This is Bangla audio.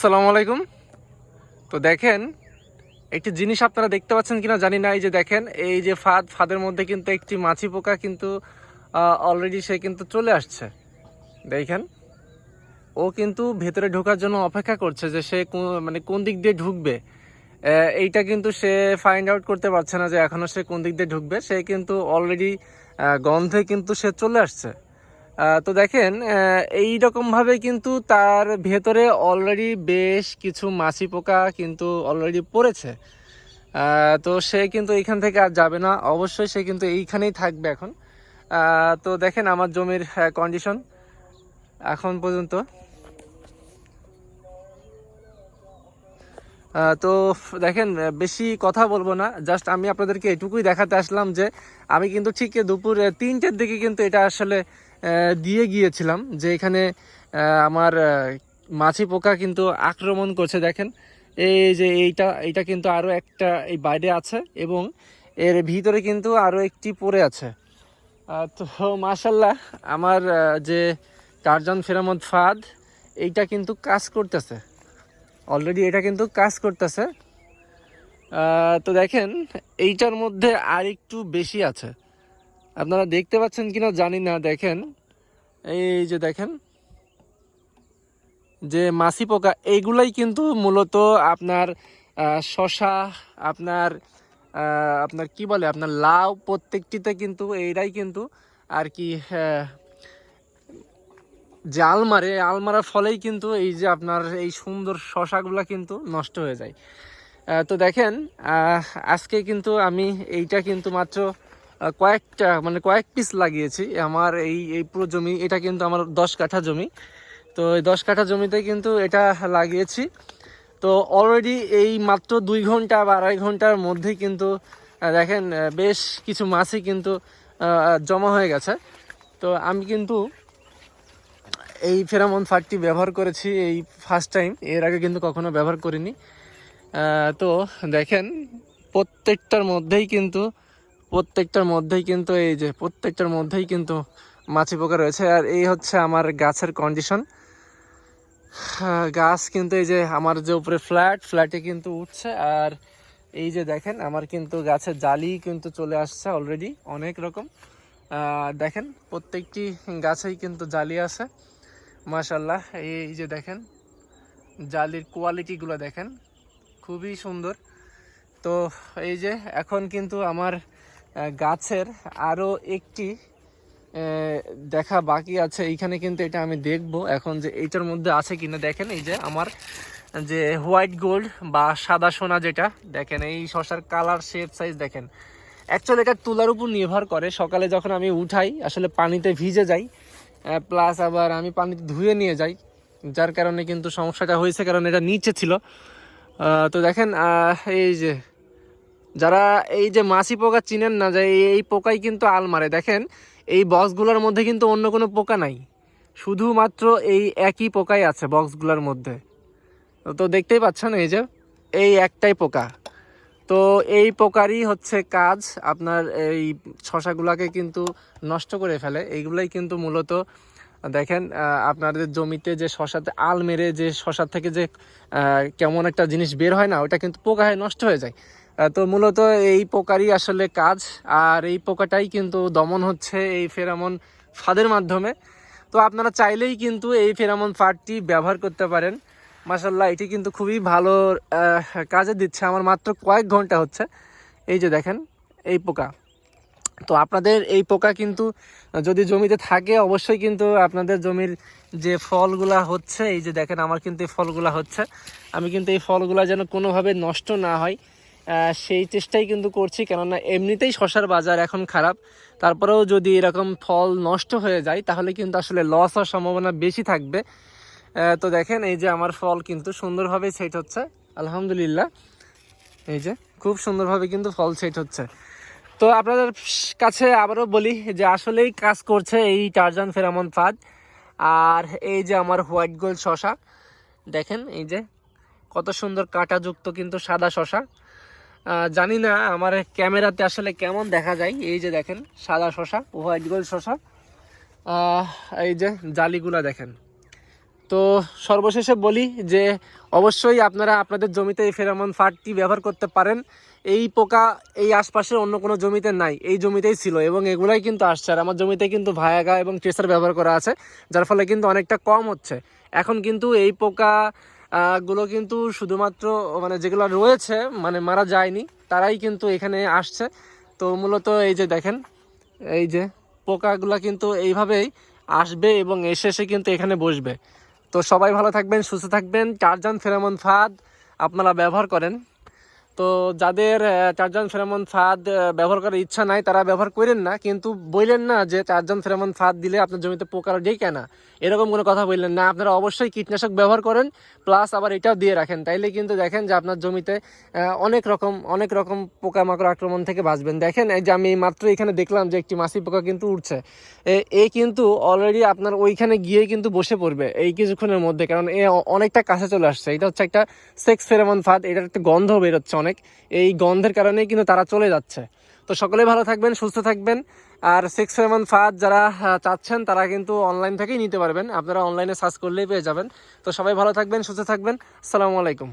সালামু আলাইকুম। তো দেখেন, একটি জিনিস আপনারা দেখতে পাচ্ছেন কিনা জানি না, এই যে দেখেন, এই যে ফাঁদ, ফাঁদের মধ্যে কিন্তু একটি মাছি পোকা কিন্তু অলরেডি সে কিন্তু চলে আসছে। দেখেন, ও কিন্তু ভেতরে ঢোকার জন্য অপেক্ষা করছে যে সে মানে কোন দিক দিয়ে ঢুকবে। এইটা কিন্তু সে ফাইন্ড আউট করতে পারছে না যে এখনও সে কোন দিক দিয়ে ঢুকবে। সে কিন্তু অলরেডি গন্ধে কিন্তু সে চলে আসছে। তো দেখেন এই ভাবে কিন্তু তার ভেতরে অলরেডি বেশ কিছু মাছি পোকা কিন্তু অলরেডি পড়েছে। তো সে কিন্তু এইখান থেকে আর যাবে না। অবশ্যই সে কিন্তু এইখানেই থাকবে এখন। তো দেখেন আমার জমির কন্ডিশন এখন পর্যন্ত। তো দেখেন, বেশি কথা বলব না। জাস্ট আমি আপনাদেরকে এটুকুই দেখাতে আসলাম যে, আমি কিন্তু ঠিক দুপুর তিনটের দিকে কিন্তু এটা আসলে দিয়ে গিয়েছিলাম যে এখানে আমার মাছি পোকা কিন্তু আক্রমণ করছে, দেখেন। এই যে এইটা এইটা কিন্তু আরও একটা এই বাইরে আছে এবং এর ভিতরে কিন্তু আরও একটি পড়ে আছে। তো মাশাল্লাহ আমার যে টারজান ফেরামত ফাদ, এইটা কিন্তু কাজ করতেছে। অলরেডি এটা কিন্তু কাজ করতেছে। তো দেখেন, এইটার মধ্যে আর একটু বেশি আছে। আপনারা দেখতে পাচ্ছেন কিনা জানি না, দেখেন। এই যে দেখেন, যে মাছি পোকা এইগুলাই কিন্তু মূলত আপনার শশা, আপনার আপনার কি বলে, আপনার লাউ প্রত্যেকটিতে কিন্তু এইটাই কিন্তু আর কি যে আল মারে এই আল মারার ফলেই কিন্তু এই যে আপনার এই সুন্দর শশাগুলো কিন্তু নষ্ট হয়ে যায়। তো দেখেন আজকে কিন্তু আমি এইটা কিন্তু মাত্র কয়েকটা মানে কয়েক পিস লাগিয়েছি। আমার এই এই পুরো জমি, এটা কিন্তু আমার দশ কাঠা জমি। তো এই দশ কাঠা জমিতে কিন্তু এটা লাগিয়েছি। তো অলরেডি এই মাত্র দুই ঘণ্টা বা আড়াই ঘণ্টার মধ্যেই কিন্তু দেখেন বেশ কিছু মাছই কিন্তু জমা হয়ে গেছে। তো আমি কিন্তু এই ফেরামন ফাটটি ব্যবহার করেছি এই ফার্স্ট টাইম এর আগে কিন্তু কখনো ব্যবহার করিনি। তো দেখেন, প্রত্যেকটার মধ্যেই কিন্তু প্রত্যেকটার মধ্যেই কিন্তু এই যে, প্রত্যেকটার মধ্যেই কিন্তু মাছি পোকা রয়েছে। আর এই হচ্ছে আমার গাছের কন্ডিশন গাছ কিন্তু এই যে আমার যে উপরে ফ্ল্যাট ফ্ল্যাটে কিন্তু উঠছে। আর এই যে দেখেন, আমার কিন্তু গাছের জালি কিন্তু চলে আসছে অলরেডি অনেক রকম। দেখেন, প্রত্যেকটি গাছেই কিন্তু জালি আছে। মাশাল্লাহ এই যে দেখেন, জালির কোয়ালিটিগুলো দেখেন, খুবই সুন্দর। তো এই যে, এখন কিন্তু আমার গাছের আরও একটি দেখা বাকি আছে। এইখানে কিন্তু এটা আমি দেখব। এখন যে এইটার মধ্যে আছে কিনা দেখেন, এই যে আমার যে হোয়াইট গোল্ড বা সাদা সোনা যেটা, দেখেন এই শশার কালার, শেপ, সাইজ দেখেন। অ্যাকচুয়ালি এটা তুলার উপর নির্ভর করে। সকালে যখন আমি উঠাই, আসলে পানিতে ভিজে যাই প্লাস আবার আমি পানিতে ধুয়ে নিয়ে যাই, যার কারণে কিন্তু সমস্যাটা হয়েছে, কারণ এটা নিচে ছিল। তো দেখেন এই যে যারা এই যে মাছি পোকা চিনেন না, যে এই- পোকাই কিন্তু আল মারে। দেখেন, এই বক্সগুলোর মধ্যে কিন্তু অন্য কোনো পোকা নাই। শুধুমাত্র এই একই পোকাই আছে বক্সগুলোর মধ্যে। তো দেখতেই পাচ্ছেন এই যে, এই একটাই পোকা। তো এই পোকারই হচ্ছে কাজ আপনার এই শশাগুলাকে কিন্তু নষ্ট করে ফেলে। এইগুলাই কিন্তু মূলত, দেখেন আপনাদের জমিতে যে শশাতে আল মেরে যে শশার থেকে যে কেমন একটা জিনিস বের হয় না, ওটা কিন্তু পোকা হয়ে নষ্ট হয়ে যায়। তো মূলত এই পোকারই আসলে কাজ, আর এই পোকাটাই কিন্তু দমন হচ্ছে এই ফেরামন ফাঁদের মাধ্যমে। তো আপনারা চাইলেই কিন্তু এই ফেরামন ফাঁদটি ব্যবহার করতে পারেন। মাসাল্লাহ এটি কিন্তু খুবই ভালো কাজে দিচ্ছে। আমার মাত্র কয়েক ঘণ্টা হচ্ছে। এই যে দেখেন, এই পোকা। তো আপনাদের এই পোকা কিন্তু যদি জমিতে থাকে, অবশ্যই কিন্তু আপনাদের জমির যে ফলগুলা হচ্ছে, এই যে দেখেন, আমার কিন্তু এই ফলগুলা হচ্ছে। আমি কিন্তু এই ফলগুলা যেন কোনোভাবে নষ্ট না হয়। সেই চেষ্টাই কিন্তু করছি, কেননা এমনিতেই শশার বাজার এখন খারাপ। তারপরেও যদি এরকম ফল নষ্ট হয়ে যায়, তাহলে কিন্তু আসলে লস হওয়ার সম্ভাবনা বেশি থাকবে। তো দেখেন, এই যে আমার ফল কিন্তু সুন্দরভাবে সেট হচ্ছে, আলহামদুলিল্লাহ। এই যে খুব সুন্দরভাবে কিন্তু ফল সেট হচ্ছে। তো আপনাদের কাছে আবারও বলি যে আসলেই কাজ করছে এই টারজান ফেরামন ফাঁদ আর এই যে আমার হোয়াইট গোল্ড শশা। দেখেন, এই যে কত সুন্দর কাঁটাযুক্ত কিন্তু সাদা শশা। জানি না আমার ক্যামেরাতে আসলে কেমন দেখা যায়। এই যে দেখেন, সাদা শশা হোয়াইট গোল্ড শশা। এই যে জালিগুলা দেখেন। তো সর্বশেষে বলি যে, অবশ্যই আপনারা আপনাদের জমিতে এই ফেরামন ফাটটি ব্যবহার করতে পারেন। এই পোকা এই আশপাশের অন্য কোনো জমিতে নাই, এই জমিতেই ছিল এবং এগুলাই কিন্তু আসছে। আর আমার জমিতে কিন্তু ভায়াগা এবং ট্রেসার ব্যবহার করা আছে, যার ফলে কিন্তু অনেকটা কম হচ্ছে। এখন কিন্তু এই পোকা গুলো কিন্তু শুধুমাত্র মানে যেগুলো রয়েছে মানে মারা যায়নি, তারাই কিন্তু এখানে আসছে। তো মূলত এই যে দেখেন, এই যে পোকাগুলা কিন্তু এইভাবেই আসবে এবং এসে এসে কিন্তু এখানে বসবে। তো সবাই ভালো থাকবেন, সুস্থ থাকবেন। চারজন ফেরামন ফাঁদ আপনারা ব্যবহার করেন। তো যাদের চারজন ফেরামন ফাঁদ ব্যবহার করার ইচ্ছা নাই, তারা ব্যবহার করেন না। কিন্তু বললেন না যে চারজন ফেরামন ফাঁদ দিলে আপনার জমিতে পোকার যেই কেনা এরকম কোনো কথা বললেন না। আপনারা অবশ্যই কীটনাশক ব্যবহার করেন প্লাস আবার এটাও দিয়ে রাখেন। তাইলে কিন্তু দেখেন যে আপনার জমিতে অনেক রকম অনেক রকম পোকামাকড় আক্রমণ থেকে বাঁচবেন। দেখেন, এই যে আমি মাত্র এখানে দেখলাম যে একটি মাছি পোকা কিন্তু উঠছে এ- কিন্তু অলরেডি আপনার ওইখানে গিয়ে কিন্তু বসে পড়বে এই কিছুক্ষণের মধ্যে, কারণ এ অনেকটা কাছে চলে আসছে। এটা হচ্ছে একটা সেক্স ফেরামন ফাঁদ, এটার একটা গন্ধ বেরোচ্ছে অনেক। এই গন্ধের কারণেই কিন্তু তারা চলে যাচ্ছে। তো সকলে ভালো থাকবেন, সুস্থ থাকবেন। আর সিক্স সেভেন ফাইভ যারা চাচ্ছেন, তারা কিন্তু অনলাইন থেকেই নিতে পারবেন। আপনারা অনলাইনে সার্চ করলেই পেয়ে যাবেন। তো সবাই ভালো থাকবেন, সুস্থ থাকবেন। আসসালামু আলাইকুম।